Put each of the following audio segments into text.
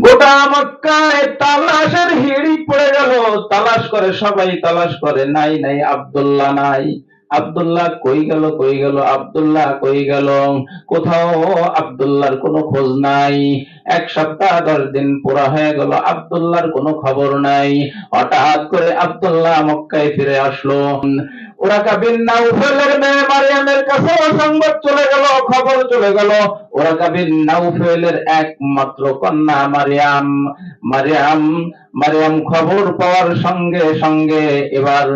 গোটা মক্কায় তালাশের হিড়ি পড়ে গেল। তালাশ করে সবাই, তালাশ করে, নাই নাই, আব্দুল্লাহ নাই। আব্দুল্লাহ কই গেল কই গেল, আব্দুল্লাহ কই গেল? কোথাও আব্দুল্লাহর কোনো খোঁজ নাই। এক সপ্তাহ, দশ দিন পুরা হয়ে গেল, আব্দুল্লাহর কোনো খবর নাই। হঠাৎ করে আব্দুল্লাহ মক্কায় ফিরে আসলো। ওরা কাবিন নাউফেলের মেয়ে মারিয়ামের কাছে সংবাদ চলে গেল, খবর চলে গেল, ওরা কাবিন নাউফেলের একমাত্র কন্যা মারিয়াম। মারিয়াম মারিয়াম খবর পাওয়ার সঙ্গে সঙ্গে এবার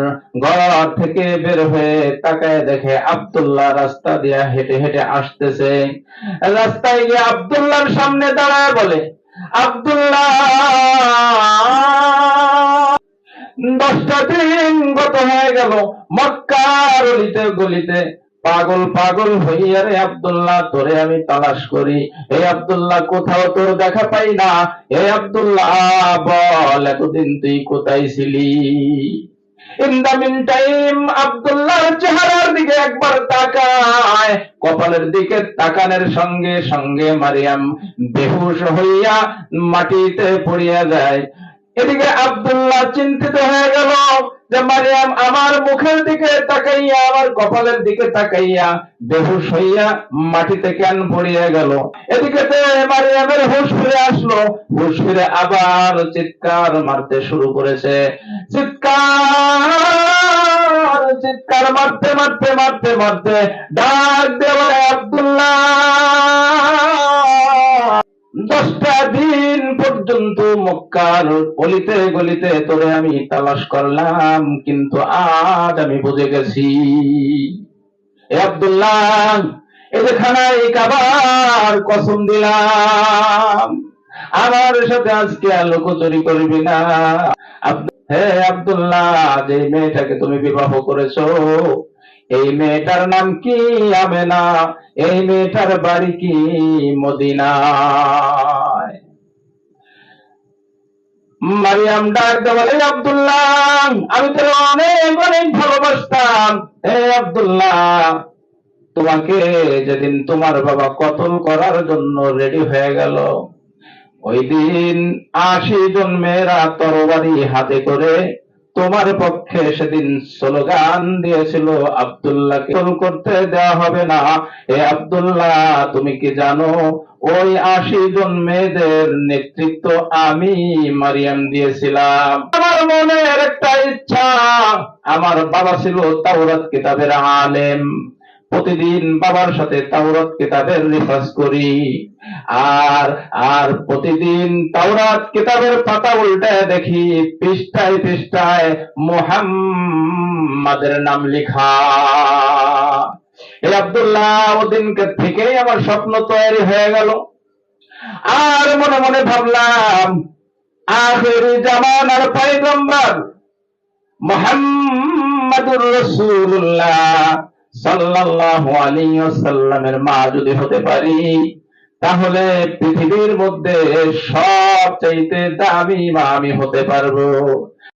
ঘর থেকে বের হয়ে তাকায় দেখে আব্দুল্লাহ রাস্তা দিয়া হেঁটে হেঁটে আসতেছে। রাস্তায় গিয়ে আব্দুল্লাহর সামনে দাঁড়ায় বলে, আব্দুল্লাহ! দশটা দিন গত হয়ে গেল, মক্কার গলিতে পাগল পাগল হইয়া রে আব্দুল্লাহ, তোরে আমি তালাশ করি। এই আব্দুল্লাহ, কোথাও তোর দেখা পাই না। এই আব্দুল্লাহ, বল, এতদিন তুই কোথায় ছিলি? টাইম চেহারার দিকে একবার তাকায়, কপালের দিকে তাকানোর সঙ্গে সঙ্গে মারিয়াম বেহুশ হইয়া মাটিতে পড়িয়া যায়। এদিকে আব্দুল্লাহ চিন্তিত হয়ে গেল যে, মারিয়াম, আমার মুখের দিকে তাকাইয়া, আমার কপালের দিকে তাকাইয়া বেহুশ হইয়া মাটিতে কেন পড়িয়া গেল? এদিকে মারিয়ামের হুশ ফিরে আসলো। হুশ ফিরে আবার চিৎকার মারতে শুরু করেছে। চিৎকার চিৎকার মারতে মারতে মারতে মারতে ডাক দেওয়া পর্যন্ত মক্কার অলিতে গলিতে তোরে আমি তালাশ করলাম, কিন্তু আজ আমি বুঝে গেছি। আব্দুল্লাহ এই যে খানায় কাবার কসম দিলাম, আমার সাথে আজকে আলোকচুরি করবি না। হে আব্দুল্লাহ, যে মেয়েটাকে তুমি বিবাহ করেছ, এই মেয়েটার নাম কি আমেনা? এই মেয়েটার বাড়ি কি মদিনায় মারিয়াম ডাক দেওয়ালে আব্দুল্লাহ। আমি তো অনেক অনেক ভালোবাসতাম। হে আব্দুল্লাহ, তোমাকে যেদিন তোমার বাবা কতল করার জন্য রেডি হয়ে গেল ওই দিন আশি জন মেয়েরা তরবারি হাতে করে তোমার পক্ষে সেদিন স্লোগান দিয়েছিল, আব্দুল্লাহকে করতে দেওয়া হবে না। এ আব্দুল্লাহ, তুমি কি জানো ওই আশি জন মেয়েদের নেতৃত্ব আমি মারিয়াম দিয়েছিলাম। আমার মনের একটা ইচ্ছা, আমার বাবা ছিল তাওরাত কিতাবের আলেম। প্রতিদিন বাবার সাথে তাওরাত কিতাবের রিফাস করি। আর আর প্রতিদিন তাওরাত কিতাবের পাতা উল্টে দেখি, পৃষ্ঠায় পৃষ্ঠায় মুহাম্মাদের নাম লেখা। এই আব্দুল্লাহ ওদিনকে থেকেই আমার স্বপ্ন তৈরি হয়ে গেল। আর মনে মনে ভাবলাম, আখের জামানার পয়গম্বর মোহাম্মদুর রসুল্লাহ সাল্লাল্লাহু আলাইহি ওয়াসাল্লামের মা যদি হতে পারি, তাহলে পৃথিবীর মধ্যে সব চাইতে দামি মা আমি হতে পারব।